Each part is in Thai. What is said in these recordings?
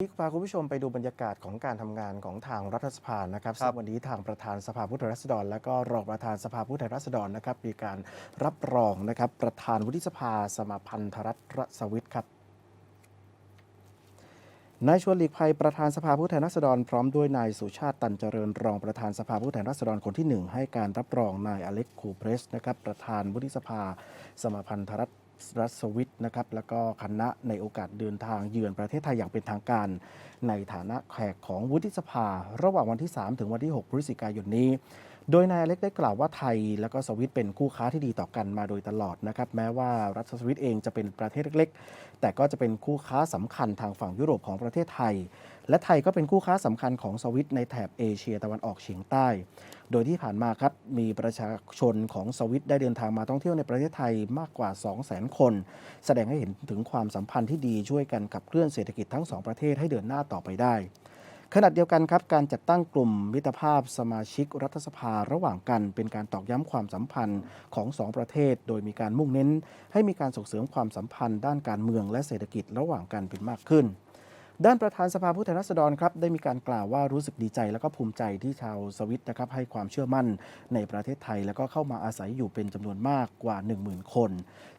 นี่พาคุณผู้ชมไปดูบรรยากาศของการทำงานของทางรัฐสภานะครับครับซึ่งวันนี้ทางประธานสภาผู้แทนราษฎร และก็รองประธานสภาผู้แทนราษฎรนะครับ มีการรับรองนะครับประธานวุฒิสภาสมาพันธรัฐรสวิทย์ครับนายชวนหลีกภัยประธานสภาผู้แทนราษฎรพร้อมด้วยนายสุชาติตันเจริญรองประธานสภาผู้แทนราษฎรคนที่หนึ่งให้การรับรองนายอเล็กคูเพรสนะครับประธานวุฒิสภาสมาพันธรัฐ รัสวิทนะครับแล้วก็คณะในโอกาสเดินทางเยือนประเทศไทยอย่างเป็นทางการ ในฐานะแขกของวุฒิสภา ระหว่างวันที่ 3 ถึงวันที่ 6 พฤศจิกายนนี้ โดยนายอเล็กได้กล่าวว่าไทย และก็สวิตเป็นคู่ค้าที่ดีต่อกันมาโดยตลอดนะครับแม้ว่ารัฐสวิตเองจะเป็นประเทศเล็ก ๆ แต่ก็จะเป็นคู่ค้าสำคัญทางฝั่งยุโรปของประเทศไทย และไทยก็เป็นคู่ค้าสำคัญของสวิตในแถบเอเชียตะวันออกเฉียงใต้ โดยที่ผ่านมาครับมีประชาชนของสวิตได้เดินทางมาท่องเที่ยวในประเทศไทยมากกว่า 200,000 คน แสดงให้เห็นถึงความสัมพันธ์ที่ดีช่วยกันขับเคลื่อนเศรษฐกิจทั้งสองประเทศให้เดินหน้าต่อไปได้ ขณะเดียวกันครับการจัดตั้งกลุ่มมิตรภาพสมาชิกรัฐสภาระหว่างกัน เป็นการตอกย้ำความสัมพันธ์ของสองประเทศ โดยมีการมุ่งเน้น ให้มีการส่งเสริมความสัมพันธ์ด้านการเมืองและเศรษฐกิจระหว่างกันเป็นมากขึ้น ด้านประธานสภาผู้แทนราษฎรครับได้มีการกล่าวว่ารู้สึกดีใจและก็ภูมิใจที่ชาวสวิตนะครับให้ความเชื่อมั่นในประเทศไทย แล้วก็เข้ามาอาศัยอยู่เป็นจำนวนมากกว่า 10,000 คน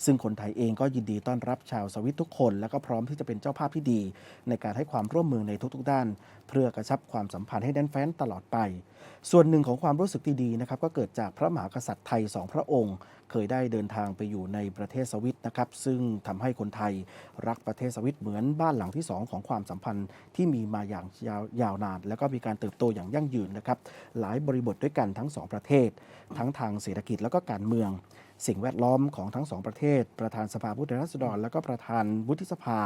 ซึ่งคนไทยเองก็ยินดีต้อนรับชาวสวิตทุกคน และก็พร้อมที่จะเป็นเจ้าภาพที่ดี ในการให้ความร่วมมือในทุกๆ ด้าน เพื่อกระชับความสัมพันธ์ให้แน่นแฟ้นตลอดไป ส่วนหนึ่งของความรู้สึกที่ดีนะครับก็เกิดจากพระมหากษัตริย์ไทยสองพระองค์ เคยได้เดินทางไปอยู่ในประเทศสวิตนะครับซึ่งทำให้คนไทยรักประเทศสวิตเหมือนบ้านหลังที่สองของความสัมพันธ์ที่มีมาอย่างยาวยาวนาน แล้วก็มีการเติบโตอย่างยั่งยืนนะครับหลายบริบทด้วยกันทั้งสองประเทศ ทั้งทางเศรษฐกิจแล้วก็การเมือง สิ่งแวดล้อมของทั้งสองประเทศ ประธานสภาผู้แทนราษฎร และก็ประธานวุฒิสภา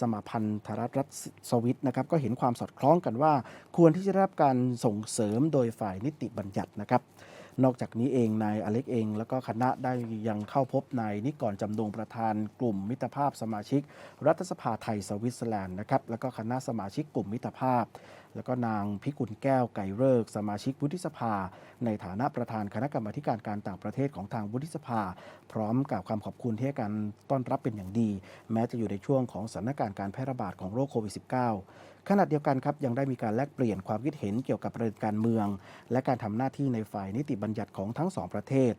สมาพันธรัฐรัฐสวิตนะครับก็เห็นความสอดคล้องกันว่า ควรที่จะได้รับการส่งเสริมโดยฝ่ายนิติบัญญัตินะครับ นอกจากนี้เองนายอเล็กเอง แล้วก็คณะได้ยังเข้าพบนายนิกรจำนงประธานกลุ่มมิตรภาพสมาชิก รัฐสภาไทยสวิตเซอร์แลนด์นะครับแล้วก็คณะสมาชิกกลุ่มมิตรภาพ แล้วก็นางพิกุลแก้วไก่เริก สมาชิกวุฒิสภา ในฐานะประธานคณะกรรมาการการต่างประเทศของทางวุฒิสภา พร้อมกล่าวความขอบคุณที่ให้การต้อนรับเป็นอย่างดี แม้จะอยู่ในช่วงของสถานการณ์การแพร่ระบาดของโรคโควิด -19 ขณะเดียวกันครับยังได้มีการแลกเปลี่ยนความคิดเห็นเกี่ยวกับประเด็นการเมือง และการทำหน้าที่ในฝ่ายนิติบัญญัติของทั้งสองประเทศ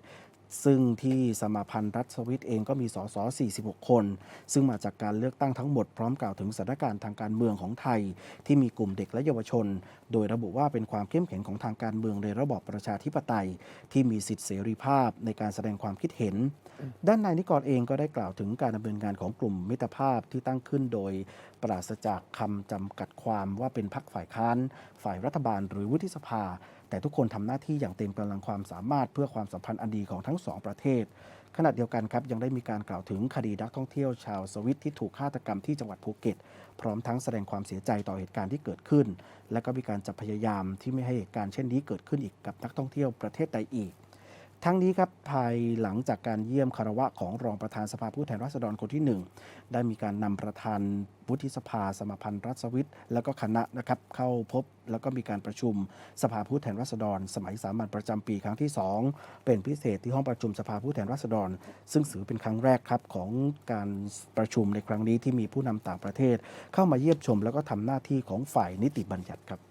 ซึ่งที่สมาพันธ์รัฐสวิตเองก็มีสส46 คน ซึ่งมาจากการเลือกตั้งทั้งหมดพร้อมกล่าวถึงสถานการณ์ทางการเมืองของไทย ที่มีกลุ่มเด็กและเยาวชน โดยระบุว่าเป็นความเข้มแข็งของทางการเมืองในระบอบประชาธิปไตย ที่มีสิทธิเสรีภาพในการแสดงความคิดเห็น ด้านนายนิกรเองก็ได้กล่าวถึงการดำเนินงานของกลุ่มมิตรภาพที่ตั้งขึ้นโดยปราศจากคำจำกัดความว่าเป็นพรรคฝ่ายค้าน ฝ่ายรัฐบาลหรือวุฒิสภา แต่ทุกคนทำหน้าที่อย่างเต็มกำลังความสามารถเพื่อความสัมพันธ์อันดีของทั้งสองประเทศ ขณะเดียวกันครับยังได้มีการกล่าวถึงคดีนักท่องเที่ยวชาวสวิตที่ถูกฆาตกรรมที่จังหวัดภูเก็ต พร้อมทั้งแสดงความเสียใจต่อเหตุการณ์ที่เกิดขึ้น และก็มีการจะพยายามที่ไม่ให้เหตุการณ์เช่นนี้เกิดขึ้นอีกกับนักท่องเที่ยวประเทศใดอีก ทั้งนี้ครับภายหลังจากการเยี่ยมคารวะของรองประธานสภาผู้แทนราษฎรคนที่หนึ่งได้มีการนำประธานวุฒิสภาสมาพันธ์รัฐสวิตแล้วก็คณะนะครับเข้าพบแล้วก็มีการประชุมสภาผู้แทนราษฎร สมัยสามัญประจำปีครั้งที่ 2 เป็นพิเศษที่ห้องประชุมสภาผู้แทนราษฎร ซึ่งถือเป็นครั้งแรกครับของการประชุมในครั้งนี้ที่มีผู้นำต่างประเทศ เข้ามาเยี่ยมชม แล้วก็ทำหน้าที่ของฝ่ายนิติบัญญัติครับ